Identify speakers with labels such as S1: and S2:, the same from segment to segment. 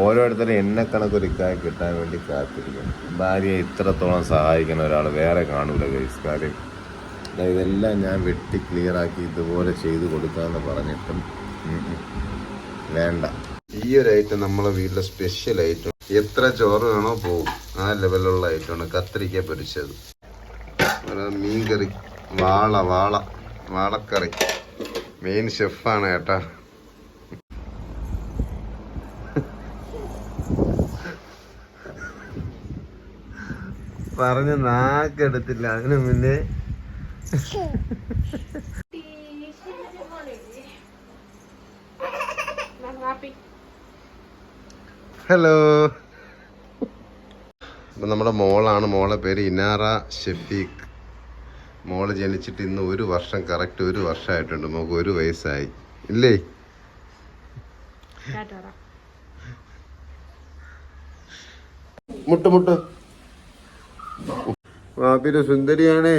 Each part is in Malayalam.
S1: ഓരോരുത്തരും എന്നെ ഇക്കായ കിട്ടാൻ വേണ്ടി കാത്തിരിക്കും. ഭാര്യയെ ഇത്രത്തോളം സഹായിക്കുന്ന ഒരാൾ വേറെ കാണൂല ഗൈസ് കാര്യം ഇതെല്ലാം ഞാൻ വെട്ടി ക്ലിയറാക്കി ഇതുപോലെ ചെയ്ത് കൊടുക്കാമെന്ന് പറഞ്ഞിട്ടും. വേണ്ട. ഈ ഒരു ഐറ്റം നമ്മളെ വീട്ടിലെ സ്പെഷ്യൽ ഐറ്റം എത്ര ചോറ് വേണോ പോവും. ആ ലെവലുള്ള ഐറ്റമാണ് കത്തിരിക്ക പൊരിച്ചത്. മീൻകറി വാള വാള വാളക്കറി. മെയിൻ ഷെഫാണ് കേട്ടാ പറഞ്ഞ് നാക്കെടുത്തില്ല. അതിനു മുന്നേ ഹലോ. അപ്പം നമ്മുടെ മോളാണ്. മോളെ പേര് ഇനാറ ഷെഫീഖ്. മോൾ ജനിച്ചിട്ട് ഇന്ന് ഒരു വർഷം കറക്റ്റ് ഒരു വർഷമായിട്ടുണ്ട്. മോക്ക് ഒരു വയസ്സായി. ഇല്ലേ? മുട്ട് മുട്ട്. വാപ്പിന്റെ സുന്ദരിയാണേ.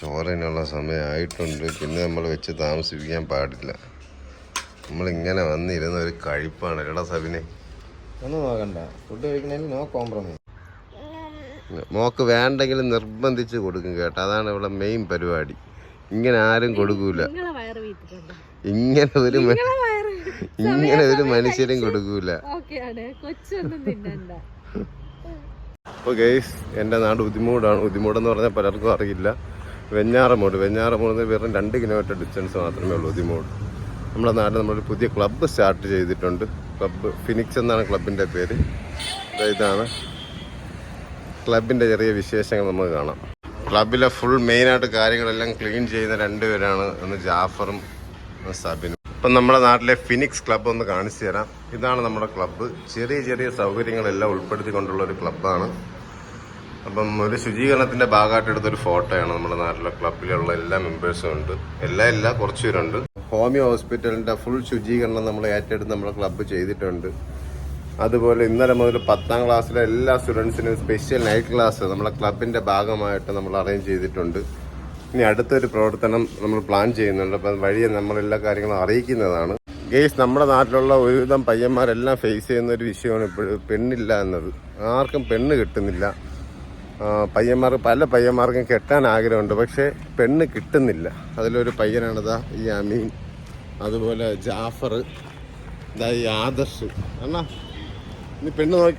S1: ചോറിനുള്ള സമയമായിട്ടുണ്ട്. പിന്നെ നമ്മൾ വെച്ച് താമസിപ്പിക്കാൻ പാടില്ല. നമ്മളിങ്ങനെ വന്നിരുന്ന ഒരു കഴിപ്പാണ്. എടാ സബിനെ.
S2: ഒന്നും നോക്കണ്ട. ഫുഡ് നോ കോംപ്രമൈസ്
S1: മോക്ക് വേണ്ടെങ്കിൽ നിർബന്ധിച്ച് കൊടുക്കും കേട്ടോ. അതാണ് ഇവിടെ മെയിൻ പരിപാടി. ഇങ്ങനെ ആരും കൊടുക്കൂല. ഇങ്ങനെ ഒരു ഇങ്ങനെ ഒരു മനുഷ്യരും കൊടുക്കൂല.
S3: എന്റെ
S1: അപ്പോൾ എന്റെ നാട് ഉദിമൂടാണ്. ഉദിമൂട് എന്ന് പറഞ്ഞാൽ പലർക്കും അറിയില്ല. വെഞ്ഞാറമൂട്. വെഞ്ഞാറമൂട് വെറും രണ്ട് കിലോമീറ്റർ ഡിസ്റ്റൻസ് മാത്രമേ ഉള്ളൂ ഉദിമൂട്. നമ്മുടെ നാട്ടിൽ നമ്മളൊരു പുതിയ ക്ലബ്ബ് സ്റ്റാർട്ട് ചെയ്തിട്ടുണ്ട്. ക്ലബ്ബ് ഫിനിക്സ് എന്നാണ് ക്ലബിന്റെ പേര്. ഇതാണ്. ക്ലബിന്റെ ചെറിയ വിശേഷങ്ങൾ നമുക്ക് കാണാം. ക്ലബിലെ ഫുൾ മെയിനായിട്ട് കാര്യങ്ങളെല്ലാം ക്ലീൻ ചെയ്യുന്ന രണ്ടുപേരാണ് ഒന്ന് ജാഫറും സബിനും. ഇപ്പം നമ്മുടെ നാട്ടിലെ ഫിനിക്സ് ക്ലബ്ബ് ഒന്ന് കാണിച്ചു തരാം. ഇതാണ് നമ്മുടെ ക്ലബ്ബ് ചെറിയ ചെറിയ സൗകര്യങ്ങളെല്ലാം ഉൾപ്പെടുത്തിക്കൊണ്ടുള്ള ഒരു ക്ലബ്ബാണ് അപ്പം ഒരു ശുചീകരണത്തിന്റെ ഭാഗമായിട്ട് എടുത്തൊരു ഫോട്ടോയാണ് നമ്മുടെ നാട്ടിലെ ക്ലബിലുള്ള എല്ലാ മെമ്പേഴ്സും ഉണ്ട്. എല്ലാ എല്ലാ കുറച്ച് പേരുണ്ട്. ഹോമിയോ ഹോസ്പിറ്റലിന്റെ ഫുൾ ശുചീകരണം നമ്മൾ ഏറ്റെടുത്ത് നമ്മുടെ ക്ലബ്ബ് ചെയ്തിട്ടുണ്ട്. അതുപോലെ ഇന്നലെ മുതൽ പത്താം ക്ലാസ്സിലെ എല്ലാ സ്റ്റുഡൻസിനും സ്പെഷ്യൽ നൈറ്റ് ക്ലാസ് നമ്മുടെ ക്ലബിന്റെ ഭാഗമായിട്ട് നമ്മൾ അറേഞ്ച് ചെയ്തിട്ടുണ്ട്. ഇനി അടുത്തൊരു പ്രവർത്തനം നമ്മൾ പ്ലാൻ ചെയ്യുന്നുണ്ട്. അപ്പം വഴിയെ നമ്മളെല്ലാ കാര്യങ്ങളും അറിയിക്കുന്നതാണ്. ഗെയ്സ് നമ്മുടെ നാട്ടിലുള്ള ഒരുവിധം പയ്യന്മാരെല്ലാം ഫേസ് ചെയ്യുന്ന ഒരു വിഷയമാണ് ഇപ്പോഴും പെണ്ണില്ല എന്നത്. ആർക്കും പെണ്ണ് കിട്ടുന്നില്ല. പയ്യന്മാർ പല പയ്യന്മാർക്കും കെട്ടാൻ ആഗ്രഹമുണ്ട്. പക്ഷേ പെണ്ണ് കിട്ടുന്നില്ല. അതിലൊരു പയ്യനാണിതാ ഈ അമീൻ. അതുപോലെ ജാഫർ. ഇതാ ഈ ആദർശ്. എന്നാ ഇനി പെണ്ണ് നോക്കി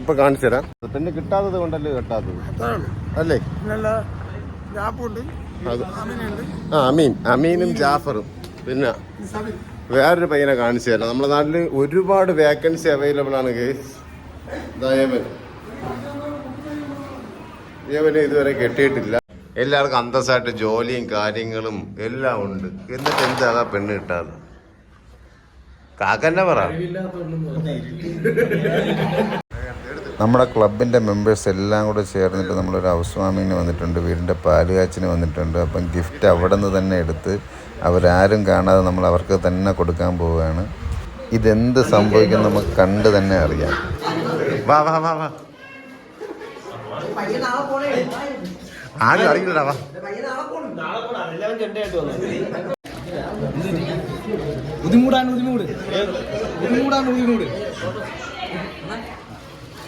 S1: ഇപ്പൊ കാണിച്ചു തരാം. പെണ്ണ് കിട്ടാത്തത് കൊണ്ടല്ലേ കെട്ടാത്തത്? അല്ലേ? അത് ആ അമീൻ. അമീനും ജാഫറും. പിന്നെ വേറൊരു പയ്യനെ കാണിച്ചു തരാം. നമ്മുടെ നാട്ടിൽ ഒരുപാട് വേക്കൻസി അവൈലബിൾ ആണ് കേസ് ഇതുവരെ കെട്ടിയിട്ടില്ല. എല്ലാവർക്കും അന്തസ്സായിട്ട് ജോലിയും കാര്യങ്ങളും എല്ലാം ഉണ്ട്. എന്നിട്ട് എന്താണ് ആ പെണ്ണ് കിട്ടാതെ? കാക്കന്നെ പറ.
S4: നമ്മുടെ ക്ലബിന്റെ മെമ്പേഴ്സ് എല്ലാം കൂടെ ചേർന്നിട്ട് നമ്മളൊരു ഹൗസ് വാമിങ്ങിന് വന്നിട്ടുണ്ട് വീടിന്റെ പാലുകാച്ചിന് വന്നിട്ടുണ്ട്. അപ്പം ഗിഫ്റ്റ് അവിടെ നിന്ന് തന്നെ എടുത്ത് അവരാരും കാണാതെ നമ്മൾ അവർക്ക് തന്നെ കൊടുക്കാൻ പോവുകയാണ്. ഇതെന്ത് സംഭവിക്കും നമുക്ക് കണ്ട് തന്നെ അറിയാം.
S1: വാ വാ വാ വാ. ആരും അറിയില്ലടാ വാ.
S2: ഉദിമൂടാണ് ഉദിമൂട്. ഉദിമൂടാണ് ഉദിമൂട്.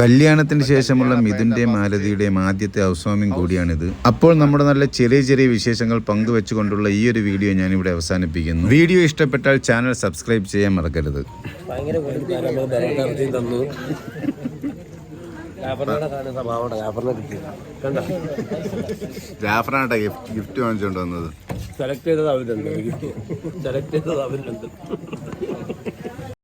S4: കല്യാണത്തിന് ശേഷമുള്ള മിഥുന്റെയും മാലതിയുടെയും ആദ്യത്തെ ഔസ്വാമ്യം കൂടിയാണിത്. അപ്പോൾ നമ്മുടെ നല്ല ചെറിയ ചെറിയ വിശേഷങ്ങൾ പങ്കുവെച്ചുകൊണ്ടുള്ള ഈ ഒരു വീഡിയോ ഞാൻ ഇവിടെ അവസാനിപ്പിക്കുന്നു. വീഡിയോ ഇഷ്ടപ്പെട്ടാൽ ചാനൽ സബ്സ്ക്രൈബ് ചെയ്യാൻ മറക്കരുത്.
S1: ജാഫറാണ് ഗിഫ്റ്റ് വാങ്ങിച്ചുകൊണ്ട് വന്നത്.
S5: സെലക്ട് ചെയ്തത് അവരുണ്ട് സെലക്ട് ചെയ്തത് അവരുണ്ട്